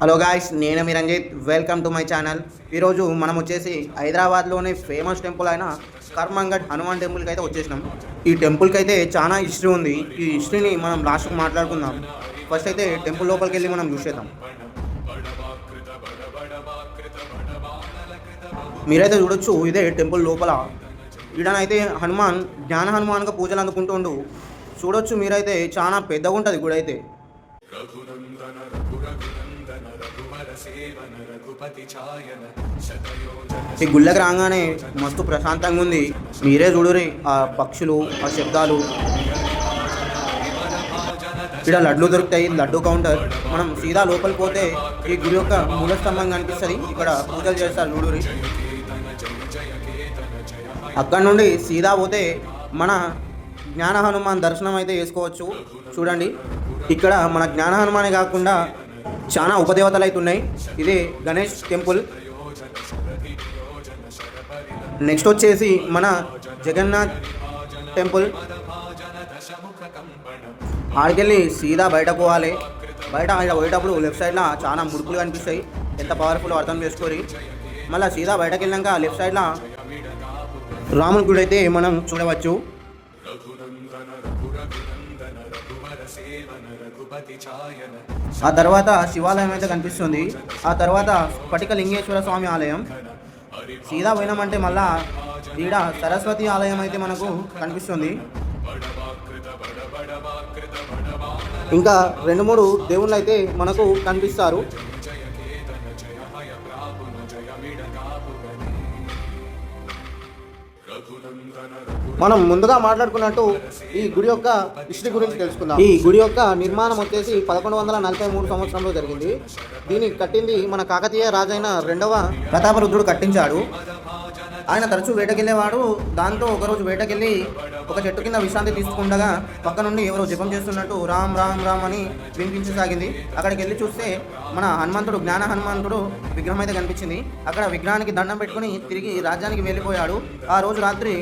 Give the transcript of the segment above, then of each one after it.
Hello guys నేను మీ Ranjith. Welcome to my channel ఈరోజు మనం వచ్చేసి హైదరాబాద్లోని ఫేమస్ టెంపుల్ అయిన కర్మంగడ్ హనుమాన్ టెంపుల్కి అయితే వచ్చేసినాం. ఈ టెంపుల్కి అయితే చాలా హిస్టరీ ఉంది. ఈ హిస్టరీని మనం లాస్ట్కి మాట్లాడుకుందాం. ఫస్ట్ అయితే టెంపుల్ లోపలికి వెళ్ళి మనం చూసేద్దాం. మీరైతే చూడొచ్చు ఇదే టెంపుల్ లోపల. ఈడనైతే హనుమాన్ జ్ఞాన హనుమాన్గా పూజలు అందుకుంటుండు. చూడొచ్చు మీరైతే చాలా పెద్దగా ఉంటుంది గుడి అయితే ఈ గుళ్ళకి రాగానే మస్తు ప్రశాంతంగా ఉంది. మీరే చూడురి ఆ పక్షులు ఆ శబ్దాలు. ఇక్కడ లడ్లు దొరుకుతాయి లడ్డు కౌంటర్. మనం సీదా లోపలికి పోతే ఈ గుడి యొక్క మూల స్తంభం కనిపిస్తుంది. ఇక్కడ పూజలు చేస్తారు చూడురి అక్కడ నుండి సీదా పోతే మన జ్ఞాన హనుమాన్ దర్శనం అయితే చేసుకోవచ్చు. చూడండి ఇక్కడ మన జ్ఞాన హనుమానే కాకుండా చాలా ఉపదేవతలు అయితే ఉన్నాయి ఇది గణేష్ టెంపుల్. నెక్స్ట్ వచ్చేసి మన జగన్నాథ్ టెంపుల్. ఆడికెళ్ళి సీదా బయట పోవాలి. బయట ఆడ పోయేటప్పుడు లెఫ్ట్ సైడ్లో చాలా ముడుపులు కనిపిస్తాయి. ఎంత పవర్ఫుల్ అర్థం చేసుకోరి. మళ్ళీ సీదా బయటకు వెళ్ళాక లెఫ్ట్ సైడ్లో రాముని గుడి అయితే మనం చూడవచ్చు. ఆ తర్వాత శివాలయం అయితే కనిపిస్తుంది. ఆ తర్వాత స్ఫటిక లింగేశ్వర స్వామి ఆలయం. సీదా పోయినామంటే మళ్ళా ఈడ సరస్వతి ఆలయం అయితే మనకు కనిపిస్తుంది. ఇంకా రెండు మూడు దేవుళ్ళు అయితే మనకు కనిపిస్తారు. మనం ముందుగా మాట్లాడుకున్నట్టు ఈ గుడి యొక్క హిస్టరీ గురించి తెలుసుకుందాం. ఈ గుడి యొక్క నిర్మాణం వచ్చేసి పదకొండు వందల నలభై మూడు సంవత్సరంలో జరిగింది. దీన్ని కట్టింది మన కాకతీయ రాజైన రెండవ ప్రతాపరుద్రుడు కట్టించాడు. ఆయన తరచూ వేటకెళ్ళేవాడు. దాంతో ఒకరోజు వేటకెళ్ళి ఒక చెట్టు కింద విశ్రాంతి తీసుకుండగా పక్క నుండి ఎవరో జపం చేస్తున్నట్టు రామ్ రామ్ రామ్ అని వినిపించసాగింది. అక్కడికి వెళ్ళి చూస్తే మన హనుమంతుడు జ్ఞాన హనుమంతుడు విగ్రహం అయితే కనిపించింది. అక్కడ విగ్రహానికి దండం పెట్టుకుని తిరిగి రాజ్యానికి వెళ్ళిపోయాడు. ఆ రోజు రాత్రి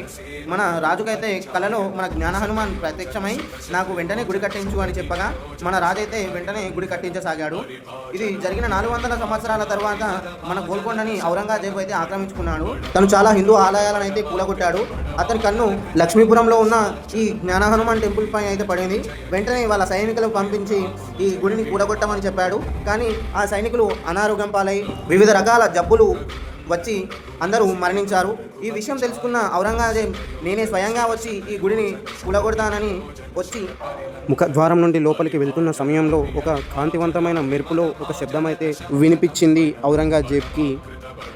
మన రాజుకైతే కలలో మన జ్ఞాన హనుమాన్ ప్రత్యక్షమై నాకు వెంటనే గుడి కట్టించు అని చెప్పగా మన రాజైతే వెంటనే గుడి కట్టించసాగాడు. ఇది జరిగిన నాలుగు వందల సంవత్సరాల తర్వాత మన గోల్కొండని ఔరంగజేబు అయితే ఆక్రమించుకున్నాడు. తను చాలా హిందూ ఆలయాలను అయితే కూలగొట్టాడు. అతని కన్ను లక్ష్మీపురంలో ఉన్న ఈ జ్ఞాన హనుమాన్ టెంపుల్ పైన అయితే పడింది. వెంటనే వాళ్ళ సైనికులకు పంపించి ఈ గుడిని కూడగొట్టమని చెప్పాడు. కానీ ఆ సైనికులు అనారోగ్యం పాలై వివిధ రకాల జబ్బులు వచ్చి అందరూ మరణించారు. ఈ విషయం తెలుసుకున్న ఔరంగజేబ్ నేనే స్వయంగా వచ్చి ఈ గుడిని కూలగొడతానని వచ్చి ముఖద్వారం నుండి లోపలికి వెళ్తున్న సమయంలో ఒక కాంతివంతమైన మెరుపులో ఒక శబ్దం అయితే వినిపించింది ఔరంగజేబ్కి.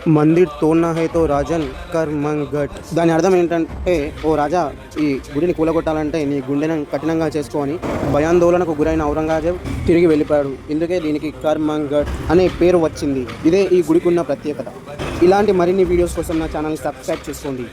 మందిర్ తోడ్నా రాజన్ కర్మంగట్. దాని అర్థం ఏంటంటే ఓ రాజా ఈ గుడిని కూలగొట్టాలంటే నీ గుండెను కఠినంగా చేసుకొని భయాందోళనకు గురైన ఔరంగజేబ్ తిరిగి వెళ్ళిపోయాడు. ఇందుకే దీనికి కర్మంగట్ అనే పేరు వచ్చింది. ఇదే ఈ గుడికి ఉన్న ప్రత్యేకత. ఇలాంటి మరిన్ని వీడియోస్ కోసం నా ఛానల్ని సబ్స్క్రైబ్ చేసుకోండి.